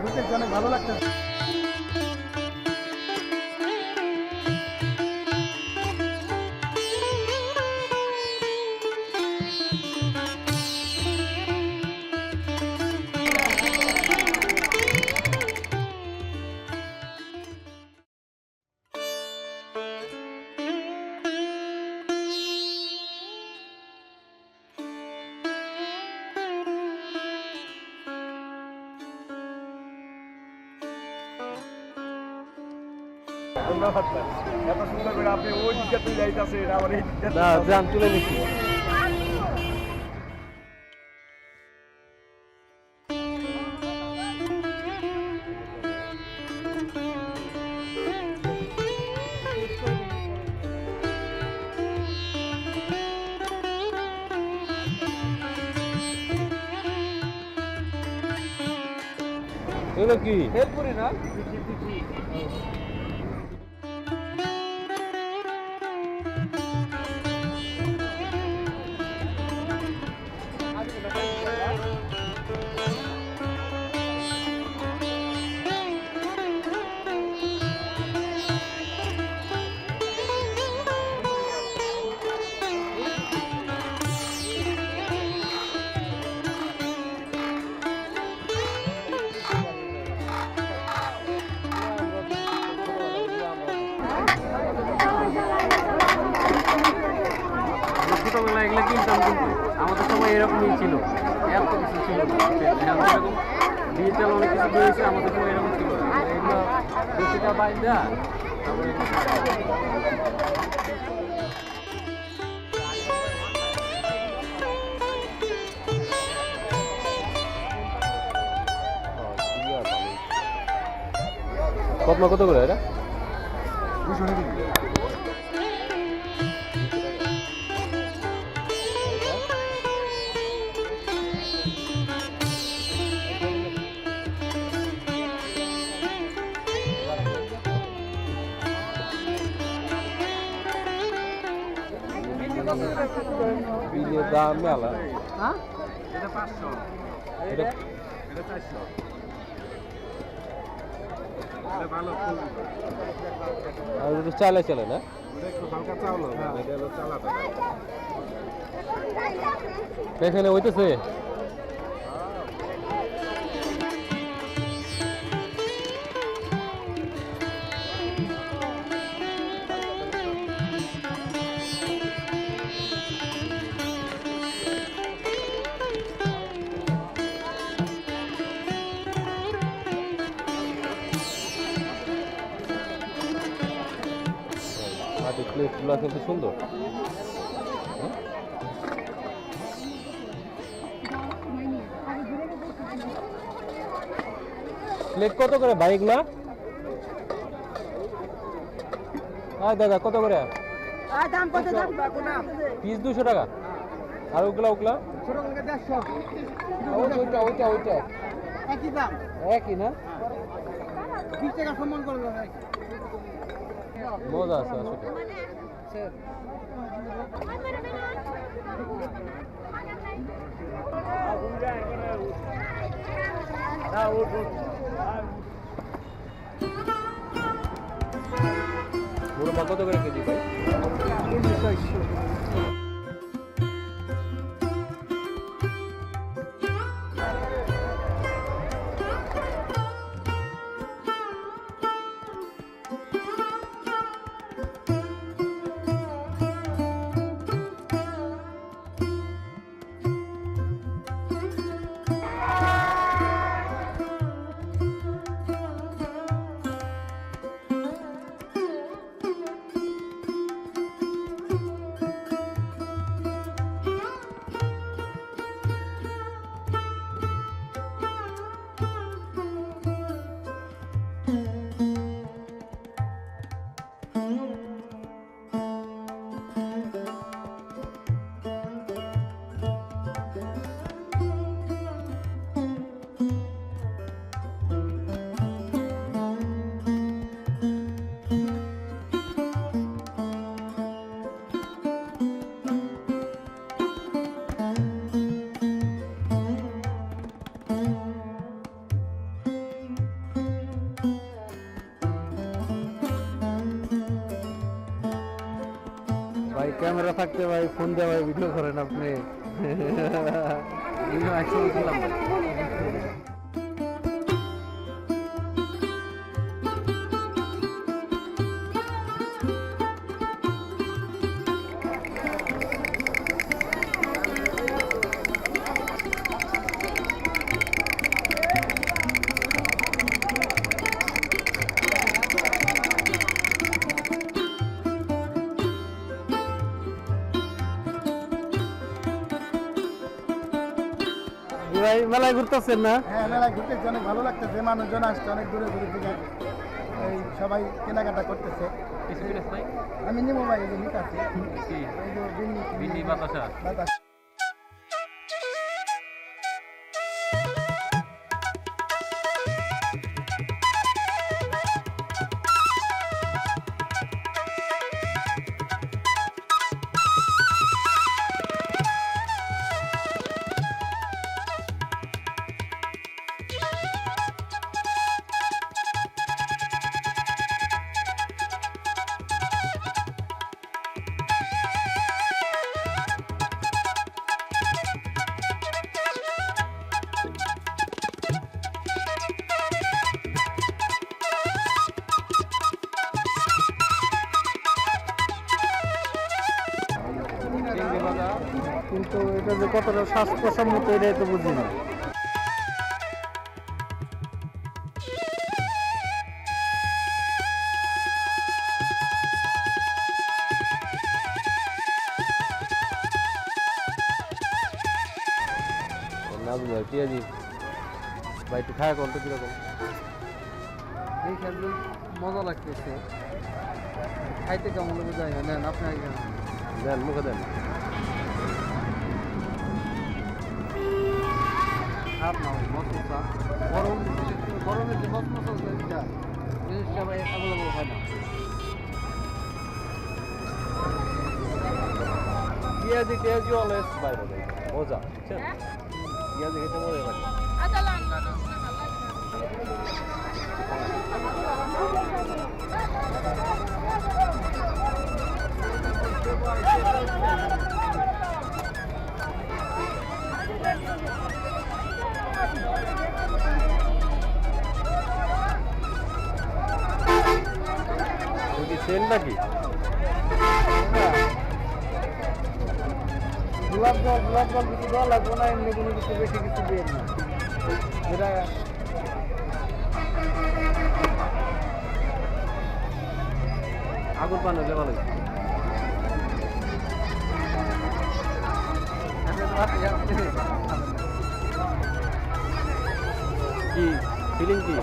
ঘুরতেছি অনেক ভালো লাগতেছে। এত সুন্দর করে আপনি ওই দিকে তুই আবার এই তুলে নিচ্ছি। এগুলো কি? হেলপুরি না? এগুলো কিনতাম কিন্তু আমাদের সময় এরকমই ছিল। এত কিছু ছিল এরকম ডিজিটাল অনেক কিছু আমাদের সময় এরকম ছিল। এগুলো বেশিটা বাইন্দা তারপরে কত কত করে এটা? বিলের দাম মেলা হ্যাঁ এটা পাঁচশো এটা এটা চারশো এটা ভালো ফুল আর এটা চালে চলে না ওটা হ্যাঁ এখানে হইতেছে প্লেটগুলো কিন্তু সুন্দর? প্লেট কত করে বাইকগুলা হ্যাঁ দাদা কত করে? পিস দুশো টাকা। আর ওগুলা ওগুলা? ওইটা ওইটা ওইটা একই দাম। একই না? বিশ টাকা সম্মান করে দেবো মজা আছে আসলে। মুরব্বা কত করে কেজি ভাই? ক্যামেরা থাকতে ভাই ফোন দেওয়া ভিডিও করেন আপনি। ভাই। মেলায় ঘুরতেছেন না? হ্যাঁ মেলায় ঘুরতে অনেক ভালো লাগতেছে মানুষজন আসছে অনেক দূরে দূরে থেকে এই সবাই কেনাকাটা করতেছে। আমি নিমো ভাই এই যে নিতে আসছি এই যে বিন্নি বিন্নি বাতাসা। বাতাস। কতটা স্বাস্থ্যসম্মত এটাই তো বুঝি না। ভাই পেঁয়াজি ভাই একটু খায় কোনটা কীরকম? এই খেলবে মজা লাগতেছে। খাইতে কেমন যায় না নেন আপনার দেন মুখে দেন। খারাপ না মশলা গরম গরমের যে মশলা জিনিসটা জিনিসটা অ্যাভেলেবল হয় না। পেঁয়াজি টেয়াজি অলওয়েজ বাইরে দেয় মজা বুঝছেন? পেঁয়াজি খেতে মজা লাগে। কি সেল নাকি? গোলাপ জল গোলাপ জল কিছু দেওয়া লাগবে না এমনি কোনো কিছু বেশি কিছু দিয়ে না যেটা আগুন পান হলে ভালো কি? ফিলিং কি?